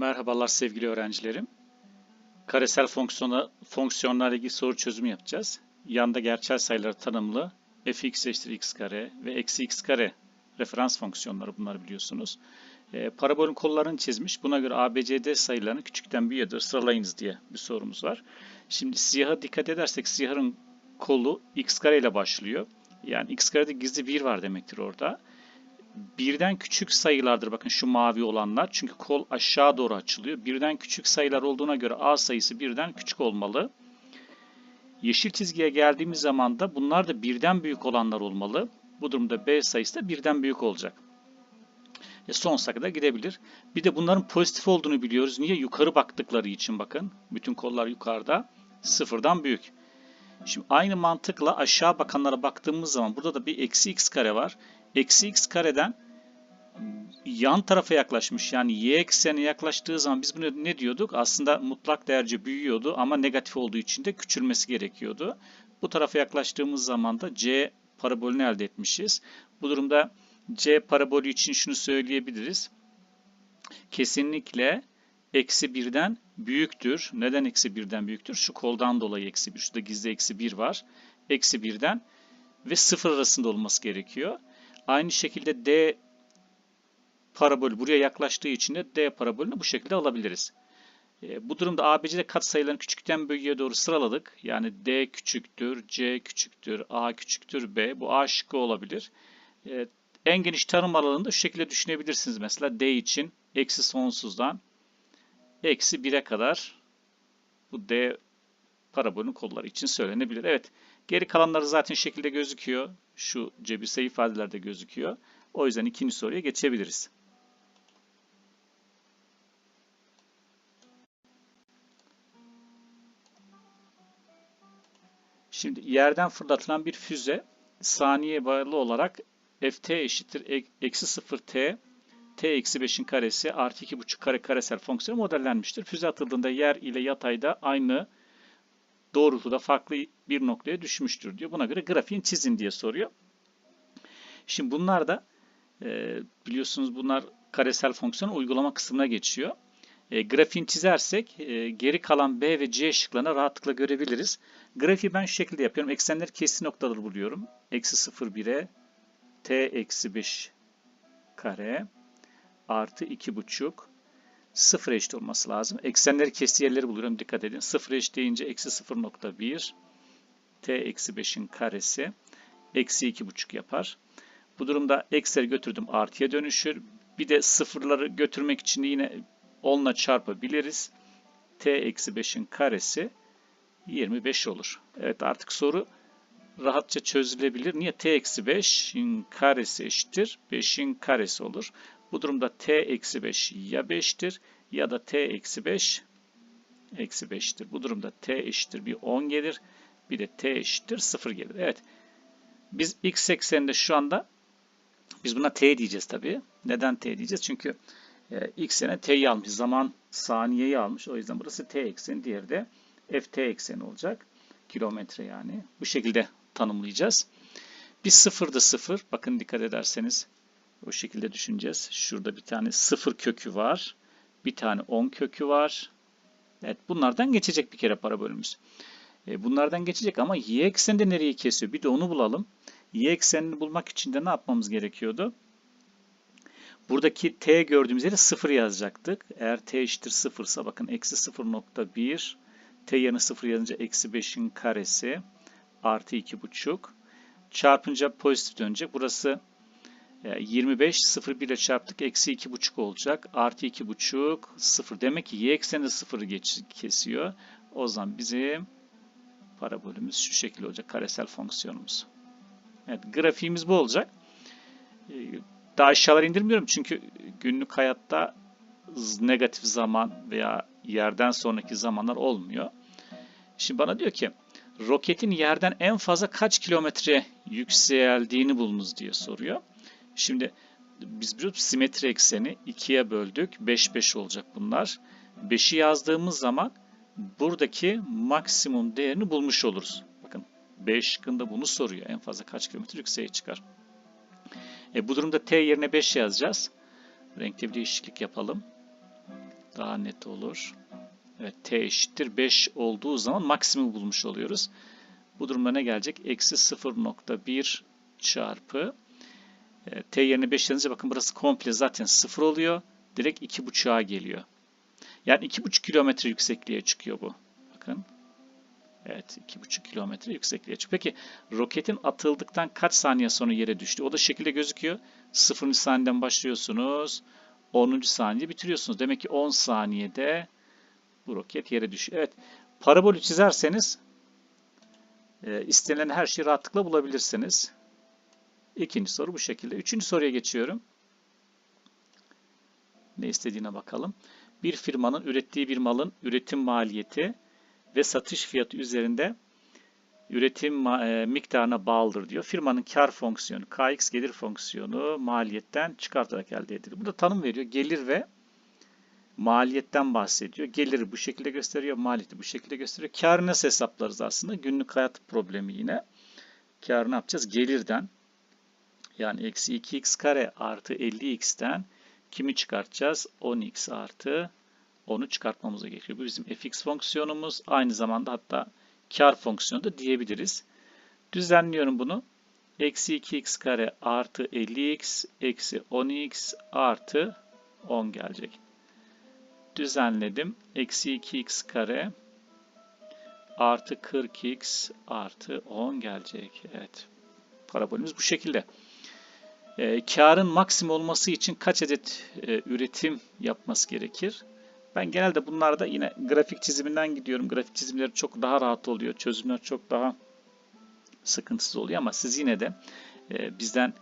Merhabalar sevgili öğrencilerim. Karesel fonksiyona, fonksiyonlarla ilgili soru çözümü yapacağız. Yanda gerçel sayıları tanımlı fx eşittir x kare ve eksi x kare referans fonksiyonları bunları biliyorsunuz. E, parabolün kollarını çizmiş. Buna göre ABCD sayılarını küçükten büyüğe sıralayınız diye bir sorumuz var. Şimdi siyaha dikkat edersek siyahın kolu x kare ile başlıyor. Yani x karede gizli 1 var demektir orada birden küçük sayılardır. Bakın şu mavi olanlar. Çünkü kol aşağı doğru açılıyor. Birden küçük sayılar olduğuna göre A sayısı birden küçük olmalı. Yeşil çizgiye geldiğimiz zaman da bunlar da birden büyük olanlar olmalı. Bu durumda B sayısı da birden büyük olacak. E sonsuza kadar gidebilir. Bir de bunların pozitif olduğunu biliyoruz. Niye? Yukarı baktıkları için bakın. Bütün kollar yukarıda. Sıfırdan büyük. Şimdi aynı mantıkla aşağı bakanlara baktığımız zaman burada da bir eksi x kare var. Eksi x kareden yan tarafa yaklaşmış yani y eksenine yaklaştığı zaman biz bunu ne diyorduk? Aslında mutlak değerce büyüyordu ama negatif olduğu için de küçülmesi gerekiyordu. Bu tarafa yaklaştığımız zaman da c parabolünü elde etmişiz. Bu durumda c parabolü için şunu söyleyebiliriz. Kesinlikle eksi birden büyüktür. Neden eksi birden büyüktür? Şu koldan dolayı eksi bir. Şurada gizli eksi bir var. Eksi birden ve sıfır arasında olması gerekiyor. Aynı şekilde D parabolü buraya yaklaştığı için de D parabolünü bu şekilde alabiliriz. E, bu durumda ABC'de katsayılarını küçükten büyüğe doğru sıraladık. Yani D küçüktür, C küçüktür, A küçüktür, B. Bu A şıkkı olabilir. E, en geniş tanım alanında şu şekilde düşünebilirsiniz. Mesela D için eksi sonsuzdan eksi 1'e kadar bu D parabolün kolları için söylenebilir. Evet. Geri kalanları zaten şekilde gözüküyor. Şu cebirsel ifadelerde gözüküyor. O yüzden ikinci soruya geçebiliriz. Şimdi yerden fırlatılan bir füze saniye bağlı olarak ft eşittir eksi 0 t t eksi 5'in karesi artı 2,5 kare karesel fonksiyonu modellenmiştir. Füze atıldığında yer ile yatayda aynı doğrultuda farklı bir noktaya düşmüştür diyor. Buna göre grafiğin çizin diye soruyor. Şimdi bunlar da e, biliyorsunuz bunlar karesel fonksiyonun uygulama kısmına geçiyor. E, grafiğini çizersek e, geri kalan B ve C şıklarını rahatlıkla görebiliriz. Grafiği ben şu şekilde yapıyorum. Eksenleri keskin noktaları buluyorum. Eksi 0 1'e T eksi 5 kare artı 2,5 sıfır eşit olması lazım. Eksenleri kestiği yerleri buluyorum. Dikkat edin. Sıfır eşit deyince eksi 0.1 t eksi 5'in karesi eksi 2,5 yapar. Bu durumda eksileri götürdüm artıya dönüşür. Bir de sıfırları götürmek için yine 10 ile çarpabiliriz. t eksi 5'in karesi 25 olur. Evet artık soru rahatça çözülebilir. Niye? t eksi 5'in karesi eşittir. 5'in karesi olur. Bu durumda t eksi 5 ya 5'tir ya da t eksi 5 eksi 5'tir. Bu durumda t eşittir bir 10 gelir. Bir de t eşittir 0 gelir. Evet. Biz x ekseninde şu anda biz buna t diyeceğiz tabii. Neden t diyeceğiz? Çünkü e, x eksene t'yi almış. Zaman saniyeyi almış. O yüzden burası t ekseni. Diğeri de ft ekseni olacak. Kilometre yani. Bu şekilde tanımlayacağız. Bir sıfırda sıfır. Bakın dikkat ederseniz o şekilde düşüneceğiz. Şurada bir tane sıfır kökü var. Bir tane 10 kökü var. Evet bunlardan geçecek bir kere para bölümümüz. E, bunlardan geçecek ama y ekseninde nereye kesiyor? Bir de onu bulalım. Y eksenini bulmak için de ne yapmamız gerekiyordu? Buradaki t gördüğümüz yere 0 yazacaktık. Eğer t eşittir 0 ise bakın eksi 0.1 t yerine 0 yazınca eksi 5'in karesi artı 2.5 çarpınca pozitif dönecek. Burası 25 0 ile çarptık. Eksi 2,5 olacak. Artı 2,5 0. Demek ki y ekseni de 0'ı kesiyor. O zaman bizim parabolümüz şu şekilde olacak. Karesel fonksiyonumuz. Evet grafiğimiz bu olacak. Ee, daha aşağılara indirmiyorum çünkü günlük hayatta negatif zaman veya yerden sonraki zamanlar olmuyor. Şimdi bana diyor ki roketin yerden en fazla kaç kilometre yükseldiğini bulunuz diye soruyor. Şimdi biz biliyoruz simetri ekseni 2'ye böldük. 5 5 olacak bunlar. 5'i yazdığımız zaman buradaki maksimum değerini bulmuş oluruz. 5 şıkkında bunu soruyor. En fazla kaç kilometre yükseğe çıkar. E, bu durumda t yerine 5 yazacağız. Renkte bir değişiklik yapalım. daha net olur. Evet t eşittir 5 olduğu zaman maksimum bulmuş oluyoruz. Bu durumda ne gelecek? Eksi 0.1 çarpı e, t yerine 5 yazınca bakın burası komple zaten 0 oluyor. Direkt 2.5'a geliyor. Yani 2.5 kilometre yüksekliğe çıkıyor bu. Bakın. Evet 2.5 kilometre yüksekliğe çıkıyor. Peki roketin atıldıktan kaç saniye sonra yere düştü? O da şekilde gözüküyor. 0. saniyeden başlıyorsunuz. 10. saniye bitiriyorsunuz. Demek ki 10 saniyede bu roket yere düşüyor. Evet parabolü çizerseniz e, istenilen her şeyi rahatlıkla bulabilirsiniz. İkinci soru bu şekilde. Üçüncü soruya geçiyorum. Ne istediğine bakalım. Bir firmanın ürettiği bir malın üretim maliyeti ve satış fiyatı üzerinde üretim e, miktarına bağlıdır diyor. Firmanın kar fonksiyonu, KX gelir fonksiyonu maliyetten çıkartarak elde edilir. Burada tanım veriyor. Gelir ve maliyetten bahsediyor. Geliri bu şekilde gösteriyor, maliyeti bu şekilde gösteriyor. Karı nasıl hesaplarız aslında? Günlük hayat problemi yine. Karı ne yapacağız? Gelirden yani eksi 2x kare artı 50x'ten kimi çıkartacağız? 10x artı 10'u çıkartmamız gerekiyor. Bu bizim fx fonksiyonumuz. Aynı zamanda hatta kar fonksiyonu da diyebiliriz. Düzenliyorum bunu. Eksi 2x kare artı 50x eksi 10x artı 10 gelecek. Düzenledim. Eksi 2x kare artı 40x artı 10 gelecek. Evet. Parabolümüz bu şekilde. E, karın maksimum olması için kaç adet e, üretim yapması gerekir? Ben genelde bunlarda yine grafik çiziminden gidiyorum. Grafik çizimleri çok daha rahat oluyor. Çözümler çok daha sıkıntısız oluyor ama siz yine de e, bizden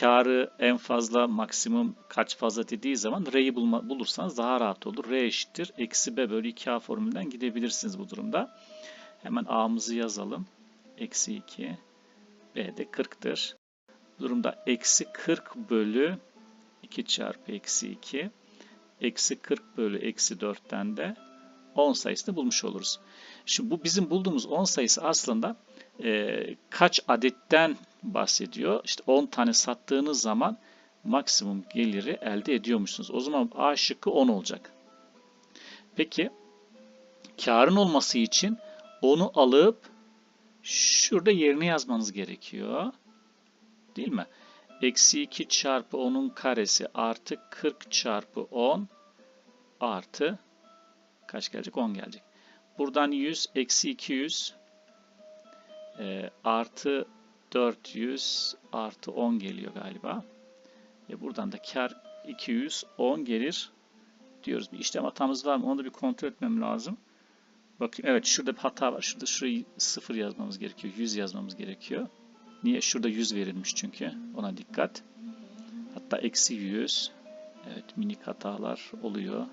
karı en fazla maksimum kaç fazla dediği zaman R'yi bulursanız daha rahat olur. R eşittir. Eksi B bölü 2A formülünden gidebilirsiniz bu durumda. Hemen A'mızı yazalım. Eksi 2. B de 40'tır. Bu durumda eksi 40 bölü 2 çarpı eksi 2 eksi 40 bölü eksi 4'ten de 10 sayısını bulmuş oluruz. Şimdi bu bizim bulduğumuz 10 sayısı aslında e, kaç adetten bahsediyor. İşte 10 tane sattığınız zaman maksimum geliri elde ediyormuşsunuz. O zaman A şıkkı 10 olacak. Peki karın olması için onu alıp şurada yerine yazmanız gerekiyor. Değil mi? Eksi 2 çarpı 10'un karesi artı 40 çarpı 10 artı kaç gelecek? 10 gelecek. Buradan 100 eksi 200 e, artı 400 artı 10 geliyor galiba. E buradan da kar 210 gelir diyoruz. Bir işlem hatamız var mı? Onu da bir kontrol etmem lazım. Bakın evet şurada bir hata var. Şurada şurayı 0 yazmamız gerekiyor. 100 yazmamız gerekiyor. Niye? Şurada 100 verilmiş çünkü. Ona dikkat. Hatta eksi 100. Evet minik hatalar oluyor.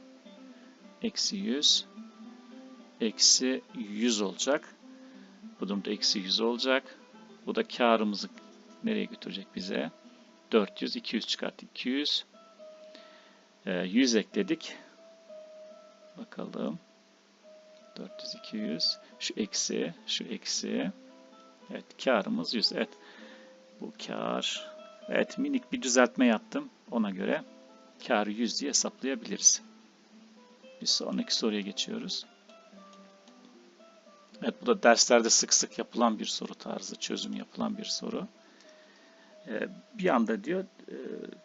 Eksi 100. Eksi 100 olacak. Bu durumda eksi 100 olacak. Bu da karımızı nereye götürecek bize? 400, 200 çıkart 200. E, 100 ekledik. Bakalım. 400, 200. Şu eksi, şu eksi. Evet karımız 100. Evet bu kar. Evet minik bir düzeltme yaptım. Ona göre karı 100 diye hesaplayabiliriz. Bir sonraki soruya geçiyoruz. Evet bu da derslerde sık sık yapılan bir soru tarzı, çözüm yapılan bir soru. Ee, bir anda diyor e,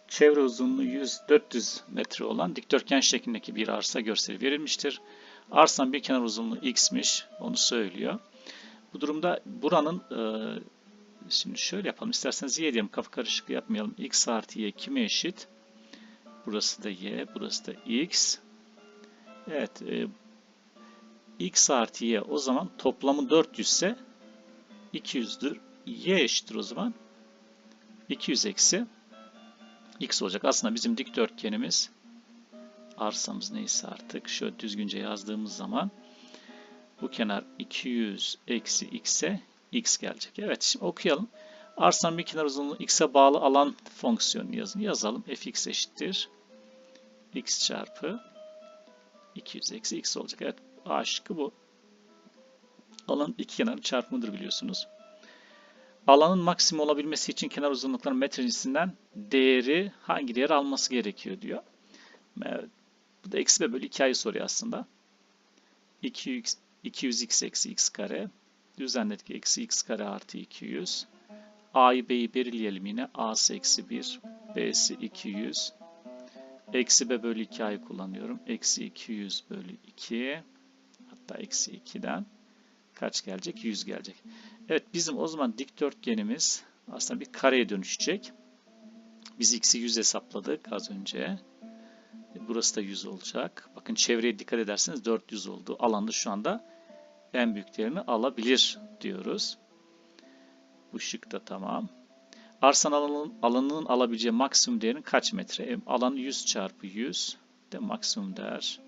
çevre uzunluğu 100-400 metre olan dikdörtgen şeklindeki bir arsa görseli verilmiştir. Arsanın bir kenar uzunluğu x'miş, onu söylüyor. Bu durumda buranın e, şimdi şöyle yapalım. İsterseniz y diyelim. Kafa karışıklığı yapmayalım. x artı y kime eşit? Burası da y. Burası da x. Evet. E, x artı y o zaman toplamı 400 ise 200'dür. y eşittir o zaman. 200 eksi x olacak. Aslında bizim dikdörtgenimiz arsamız neyse artık şöyle düzgünce yazdığımız zaman bu kenar 200 eksi x'e x gelecek. Evet şimdi okuyalım. Arsanın bir kenar uzunluğu x'e bağlı alan fonksiyonu yazın. Yazalım. fx eşittir. x çarpı 200 eksi x olacak. Evet A şıkkı bu. Alanın iki kenarı çarpımıdır biliyorsunuz. Alanın maksimum olabilmesi için kenar uzunlukların metre cinsinden değeri hangi değer alması gerekiyor diyor. Evet. Bu da eksi b bölü 2a'yı soruyor aslında. 200, 200x eksi x kare. Düzenledik. Eksi x kare artı 200. A'yı B'yi belirleyelim yine. A'sı eksi 1. B'si 200. Eksi B bölü 2A'yı kullanıyorum. Eksi 200 bölü 2. Hatta eksi 2'den kaç gelecek? 100 gelecek. Evet bizim o zaman dikdörtgenimiz aslında bir kareye dönüşecek. Biz x'i 100 hesapladık az önce. Burası da 100 olacak. Bakın çevreye dikkat ederseniz 400 oldu. Alanda şu anda en büyük değerini alabilir diyoruz. Bu şık da tamam. Arsan alanının, alanının alabileceği maksimum değerin kaç metre? E, alanı 100 çarpı 100 de maksimum değer.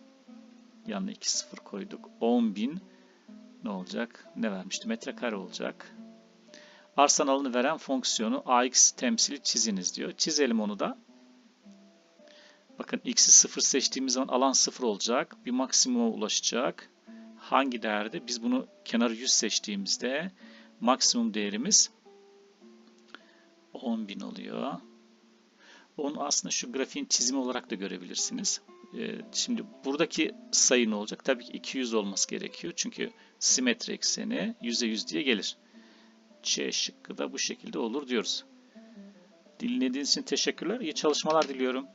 Yanına 2 sıfır koyduk. 10.000 ne olacak? Ne vermişti? Metrekare olacak. Arsan alanı veren fonksiyonu ax temsili çiziniz diyor. Çizelim onu da. Bakın x'i 0 seçtiğimiz zaman alan 0 olacak. Bir maksimuma ulaşacak. Hangi değerde? Biz bunu kenarı 100 seçtiğimizde maksimum değerimiz 10.000 oluyor. Onu aslında şu grafiğin çizimi olarak da görebilirsiniz. Ee, şimdi buradaki sayı ne olacak? Tabii ki 200 olması gerekiyor. Çünkü simetri ekseni %100 diye gelir. C şıkkı da bu şekilde olur diyoruz. Dinlediğiniz için teşekkürler. İyi çalışmalar diliyorum.